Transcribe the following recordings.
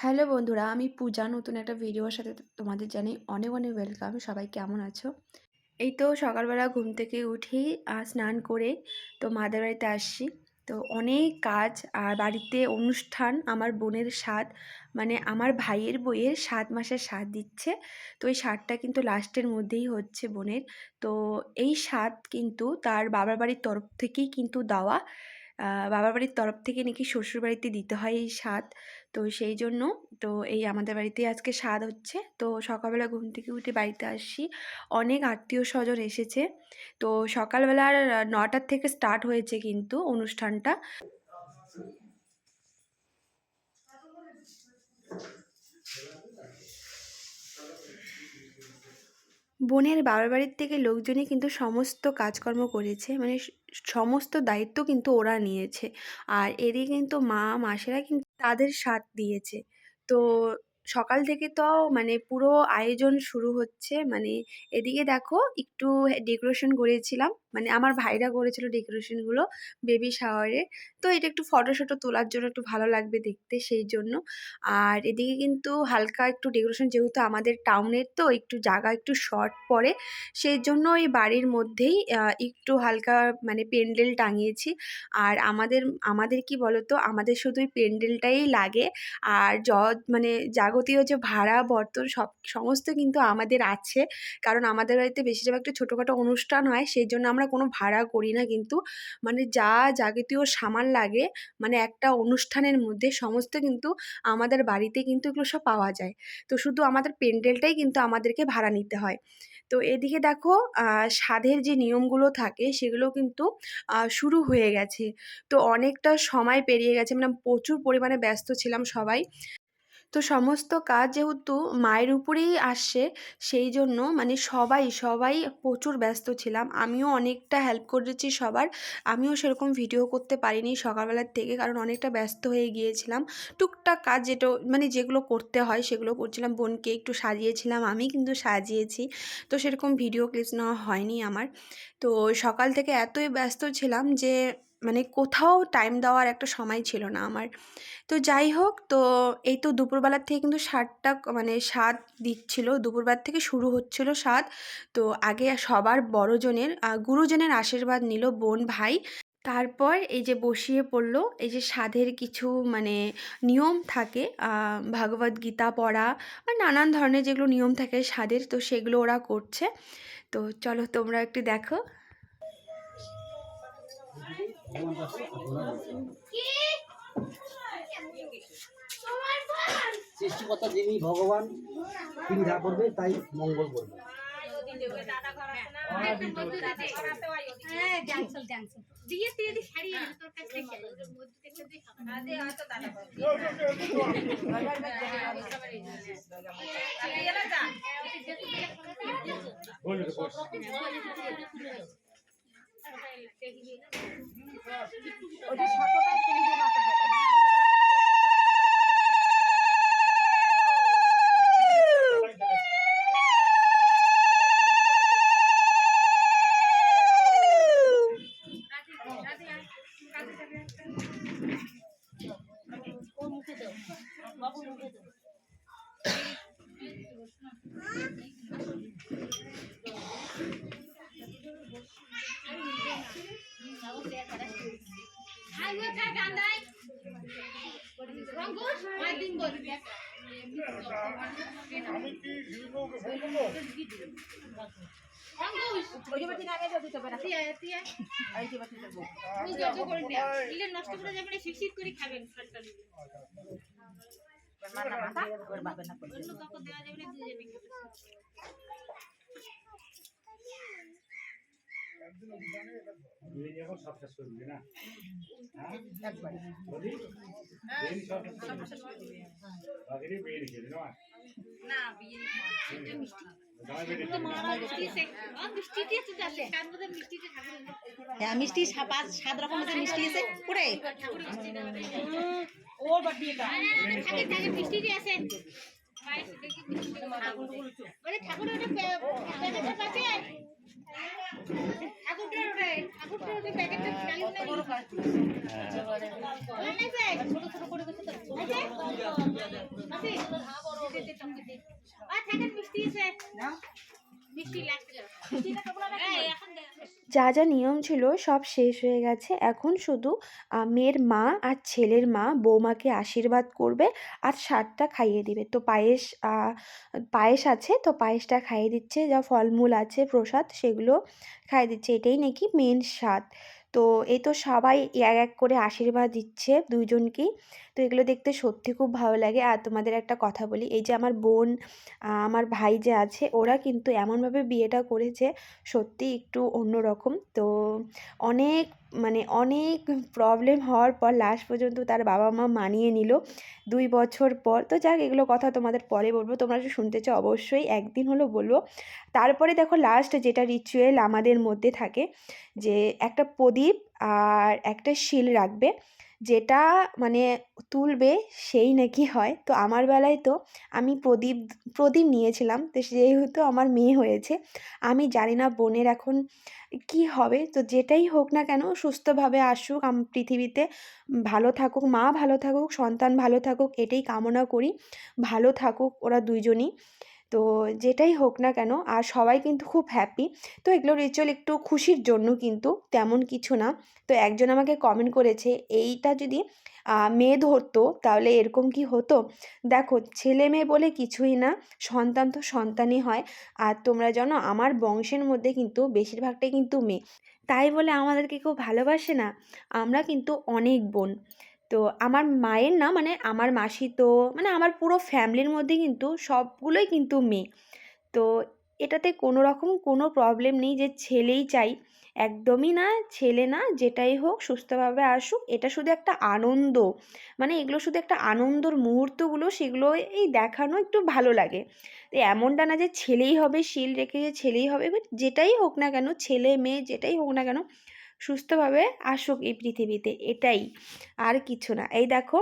Hello বন্ধুরা, আমি পূজা, নতুন একটা ভিডিওর সাথে তোমাদের জানাই অনেক অনেক ওয়েলকাম সবাই কেমন আছো? এই তো সকালবেলা ঘুম থেকে উঠেই স্নান করে তো মাদের বাড়িতে আসছি। তো অনেক কাজ আর বাড়িতে অনুষ্ঠান, আমার বোনের স্বাদ মানে আমার ভাইয়ের বইয়ের সাত মাসের স্বাদ দিচ্ছে। তো এই স্বাদটা কিন্তু লাস্টের মধ্যেই হচ্ছে বোনের। তো এই স্বাদ কিন্তু তার বাবার বাড়ির তরফ থেকেই কিন্তু দেওয়া। বাবার বাড়ির তরফ থেকে নাকি শ্বশুর বাড়িতে দিতে হয় এই স্বাদ। তো সেই জন্য তো এই আমাদের বাড়িতে আজকে স্বাদ হচ্ছে। তো সকালবেলা ঘুম থেকে উঠে বাড়িতে আসছি অনেক আত্মীয় স্বজন এসেছে। তো সকালবেলার নটার থেকে স্টার্ট হয়েছে কিন্তু অনুষ্ঠানটা। বোনের বাবার বাড়ির থেকে লোকজনই কিন্তু সমস্ত কাজকর্ম করেছে মানে সমস্ত দায়িত্ব কিন্তু ওরা নিয়েছে। আর এদিকে কিন্তু মা, মাসেরা কিন্তু তাদের সাথ দিয়েছে। তো সকাল থেকে তো মানে পুরো আয়োজন শুরু হচ্ছে। মানে এদিকে দেখো একটু ডেকোরেশন করেছিলাম। মানে আমার ভাইরা করেছিল ডেকোরেশনগুলো বেবি শাওয়ারে তো এটা একটু ফটো শটো তোলার জন্য একটু ভালো লাগবে দেখতে সেই জন্য। আর এদিকে কিন্তু হালকা একটু ডেকোরেশন যেহেতু আমাদের টাউনের তো একটু জায়গা একটু শর্ট পড়ে, সেই জন্য এই বাড়ির মধ্যেই একটু হালকা মানে পেন্ডেল টাঙিয়েছি। আর আমাদের আমাদের কি বলতো? আমাদের শুধু ওই পেন্ডেলটাই লাগে। আর য মানে যাবতীয় যে ভাড়া, বর্তন সব, সমস্ত কিন্তু আমাদের আছে। কারণ আমাদের বাড়িতে বেশিরভাগ একটু ছোটোখাটো অনুষ্ঠান হয়, সেই জন্য আমরা কোনো ভাড়া করি না। কিন্তু মানে যা যাবতীয় সামান লাগে মানে একটা অনুষ্ঠানের মধ্যে সমস্ত কিন্তু আমাদের বাড়িতে কিন্তু এগুলো সব পাওয়া যায়। তো শুধু আমাদের পেন্ডেলটাই কিন্তু আমাদেরকে ভাড়া নিতে হয়। তো এদিকে দেখো স্বাদের যে নিয়মগুলো থাকে, সেগুলো কিন্তু শুরু হয়ে গেছে। তো অনেকটা সময় পেরিয়ে গেছে মানে প্রচুর পরিমাণে ব্যস্ত ছিলাম সবাই। তো সমস্ত কাজ যেহেতু মায়ের উপরেই আসছে, সেই জন্য মানে সবাই সবাই প্রচুর ব্যস্ত ছিলাম। আমিও অনেকটা হেল্প করেছি সবার। আমিও সেরকম ভিডিও করতে পারিনি সকালবেলার থেকে কারণ অনেকটা ব্যস্ত হয়ে গিয়েছিলাম। টুকটাক কাজ যেটা মানে যেগুলো করতে হয় সেগুলো করছিলাম। বোনকে একটু সাজিয়েছিলাম, আমি কিন্তু সাজিয়েছি। তো সেরকম ভিডিও ক্লিপস নেওয়া হয়নি আমার। তো সকাল থেকে এতই ব্যস্ত ছিলাম যে মানে কোথাও টাইম দেওয়ার একটা সময় ছিল না আমার। তো যাই হোক, তো এই তো দুপুরবেলার থেকে কিন্তু স্বাদটা মানে স্বাদ দিচ্ছিল দুপুরবেলার থেকে শুরু হচ্ছিল স্বাদ তো আগে সবার বড়জনের গুরুজনের আশীর্বাদ নিল বোন, ভাই। তারপর এই যে বসিয়ে পড়ল, এই যে সাধের কিছু মানে নিয়ম থাকে ভাগবত গীতা পড়া আর নানান ধরনের যেগুলো নিয়ম থাকে সাধের, তো সেগুলো ওরা করছে। তো চলো তোমরা একটু দেখো। সৃষ্টিকর্তা যিনি ভগবান তিনি যা করবে তাই মঙ্গল করবে। ওটা নষ্ট করে যাবে শিক্ষিত করে খাবেন অন্য কাউকে দেওয়া যাবে না দুজনে সব শেষ না? আছে মিষ্টিতে ঠাকুর হ্যাঁ মিষ্টি। পাঁচ সাত রকমের মিষ্টি আছে। ওর! আছে মিষ্টি বলে ঠাকুর ওটা প্যাকেটে পাচ্ছে ঠাকুরটার ওটাই ঠাকুরটার ওটাই প্যাকেটটা চালু নেই বড় কাজ ওই নাই ভাই ছোট ছোট করে করতে তো মাসি দিতে চমকে আ থাকেন মিষ্টি আছে। মিষ্টি লাগছে মিষ্টিটা তো বলা এই এখন দে যা যা নিয়ম ছিল সব শেষ হয়ে গেছে। এখন শুধু মেয়ের মা আর ছেলের মা বৌমাকে আশীর্বাদ করবে আর সারটা খাইয়ে দিবে। তো পায়েস পায়েস আছে, তো পায়েসটা খাইয়ে দিচ্ছে, যা ফলমূল আছে, প্রসাদ, সেগুলো খাইয়ে দিচ্ছে। এটাই নাকি মেন স্বাদ। তো এই তো সবাই এক এক করে আশীর্বাদ দিচ্ছে দুইজনকেই। তো এগুলো দেখতে সত্যি খুব ভালো লাগে। আর তোমাদের একটা কথা বলি, এই যে আমার বোন আমার ভাই যে আছে, ওরা কিন্তু এমনভাবে বিয়েটা করেছে সত্যি একটু অন্যরকম। তো অনেক মানে অনেক প্রবলেম হওয়ার পর লাস্ট পর্যন্ত তার বাবা মা মানিয়ে নিল। দুই বছর পর, তো যাক, এগুলো কথা তোমাদের পরে বলব। তোমরা যদি শুনতে চাও, অবশ্যই একদিন হলো বলব। তারপরে দেখো লাস্ট যেটা রিচুয়াল আমাদের মধ্যে থাকে, যে একটা প্রদীপ আর একটা শিল রাখবে। যেটা মানে তুলবে সেই নাকি হয়। তো আমার বেলায় তো আমি প্রদীপ প্রদীপ নিয়েছিলাম। তো যেহেতু আমার মেয়ে হয়েছে, আমি জানি না বোনের এখন কি হবে। তো যেটাই হোক না কেন, সুস্থভাবে আসুক, আম, পৃথিবীতে ভালো থাকুক, মা ভালো থাকুক, সন্তান ভালো থাকুক, এটাই কামনা করি। ভালো থাকুক ওরা দুইজনই। তো যেটাই হোক না কেন, আর সবাই কিন্তু খুব হ্যাপি তো এগুলো রিচুয়াল একটু খুশির জন্য কিন্তু তেমন কিছু না। তো একজন আমাকে কমেন্ট করেছে, এইটা যদি মেয়ে ধরতো, তাহলে এরকম কি হতো? দেখো, ছেলে মেয়ে বলে কিছুই না, সন্তান তো সন্তানই হয়, আর তোমরা জানো আমার বংশের মধ্যে কিন্তু বেশিরভাগটাই কিন্তু মেয়ে। তাই বলে আমাদেরকে কেউ ভালোবাসে না? আমরা কিন্তু অনেক বোন। তো আমার মায়ের না মানে আমার মাসি তো মানে আমার পুরো ফ্যামিলির মধ্যে কিন্তু সবগুলোই কিন্তু মেয়ে। তো এটাতে কোনো রকম কোনো প্রবলেম নেই যে ছেলেই চাই। একদমই না, ছেলে না, যেটাই হোক, সুস্থভাবে আসুক, এটা শুধু একটা আনন্দ। মানে এগুলো শুধু একটা আনন্দর মুহূর্তগুলো সেগুলো এই দেখানো একটু ভালো লাগে। তো এমনটা না যে ছেলেই হবে, শিল রেখে যে ছেলেই হবে যেটাই হোক না কেন, ছেলে, মেয়ে, যেটাই হোক না কেন সুস্থভাবে আসুক এই পৃথিবীতে, এটাই। আর কিছু না। এই দেখো,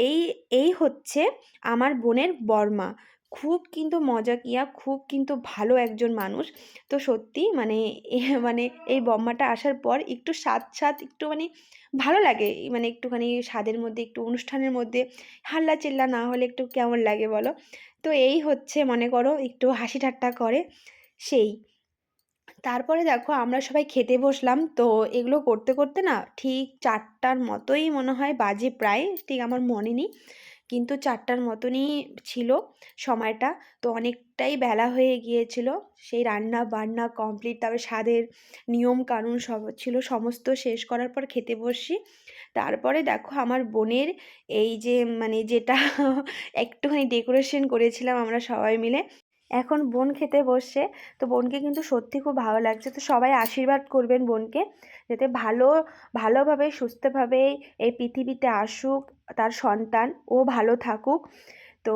এই এই হচ্ছে আমার বোনের বর্মা। খুব কিন্তু মজাকিয়া খুব কিন্তু ভালো একজন মানুষ। তো সত্যি মানে মানে এই বম্মাটা আসার পর একটু স্বাদ স্বাদ একটু মানে ভালো লাগে। মানে একটুখানি স্বাদের মধ্যে, একটু অনুষ্ঠানের মধ্যে হাল্লা চিল্লা না হলে একটু কেমন লাগে বলো? তো এই হচ্ছে মনে করো একটু হাসি ঠাট্টা করে সেই। তারপরে দেখো আমরা সবাই খেতে বসলাম। তো এগুলো করতে করতে না ঠিক চারটার মতোই মনে হয় বাজে প্রায়, ঠিক আমার মনে নেই। কিন্তু চারটার মতনই ছিল সময়টা। তো অনেকটাই বেলা হয়ে গিয়েছিল। সেই রান্না বান্না কমপ্লিট তারপরে স্বাদের নিয়ম কানুন সব ছিল, সমস্ত শেষ করার পর খেতে বসি তারপরে দেখো আমার বোনের এই যে মানে যেটা একটুখানি ডেকোরেশন করেছিলাম আমরা সবাই মিলে। এখন বোন খেতে বসছে। তো বোনকে কিন্তু সত্যি খুব ভালো লাগছে। তো সবাই আশীর্বাদ করবেন বোনকে, যাতে ভালো, ভালোভাবে, সুস্থভাবে এই পৃথিবীতে আসুক, তার সন্তান, ও ভালো থাকুক। তো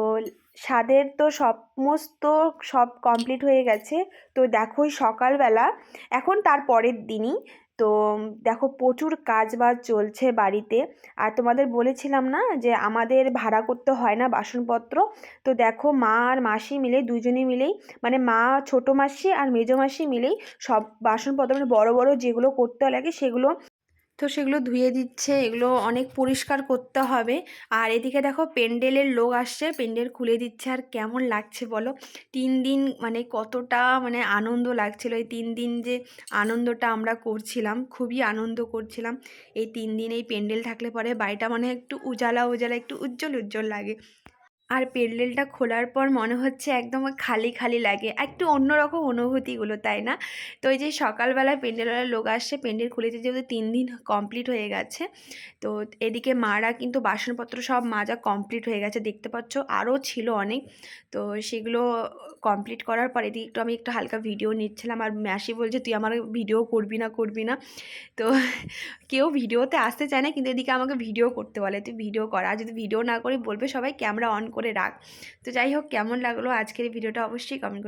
স্বাদের তো সমস্ত সব কমপ্লিট হয়ে গেছে। তো দেখো সকালবেলা, এখন তার পরের দিনই। তো দেখো প্রচুর কাজ বাজ চলছে বাড়িতে। আর তোমাদের বলেছিলাম না যে আমাদের ভাড়া করতে হয় না বাসনপত্র? তো দেখো মা আর মাসি মিলে দুজনে মিলেই মানে মা, ছোটো মাসি আর মেজো মাসি মিলেই সব বাসনপত্র মানে বড় বড় যেগুলো করতে লাগে সেগুলো তো সেগুলো ধুয়ে দিচ্ছে, এগুলো অনেক পরিষ্কার করতে হবে। আর এদিকে দেখো পেন্ডেলের লোক আসছে পেন্ডেল খুলে দিচ্ছে। আর কেমন লাগছে বলো? তিন দিন মানে কতটা মানে আনন্দ লাগছিল। এই তিন দিন যে আনন্দটা আমরা করছিলাম, খুবই আনন্দ করছিলাম। এই তিন দিন এই পেন্ডেল থাকলে পরে বাড়িটা মানে একটু উজালা উজালা, একটু উজ্জ্বল উজ্জ্বল লাগে। আর প্যান্ডেলটা খোলার পর মনে হচ্ছে একদম খালি খালি লাগে। একটু অন্যরকম অনুভূতিগুলো, তাই না? তো ওই যে সকালবেলা পেন্ডেলওয়ালা লোক আসছে, পেন্ডেল খুলেছে যেহেতু তিন দিন কমপ্লিট হয়ে গেছে। তো এদিকে মারা কিন্তু বাসনপত্র সব মাজা কমপ্লিট হয়ে গেছে, দেখতে পাচ্ছ? আরও ছিল অনেক। তো সেগুলো কমপ্লিট করার পরে এদিকে একটু আমি একটু হালকা ভিডিও নিচ্ছিলাম আর ম্যাসি বলছে, তুই আমার ভিডিও করবি না করবি না। তো কেউ ভিডিওতে আসতে চায় না, কিন্তু এদিকে আমাকে ভিডিও করতে বলে, তুই ভিডিও কর, আর যদি ভিডিও না করি বলবে সবাই ক্যামেরা অন করে রাখ। তো যাই হোক, কেমন লাগল আজকের ভিডিওটা অবশ্যই কমেন্ট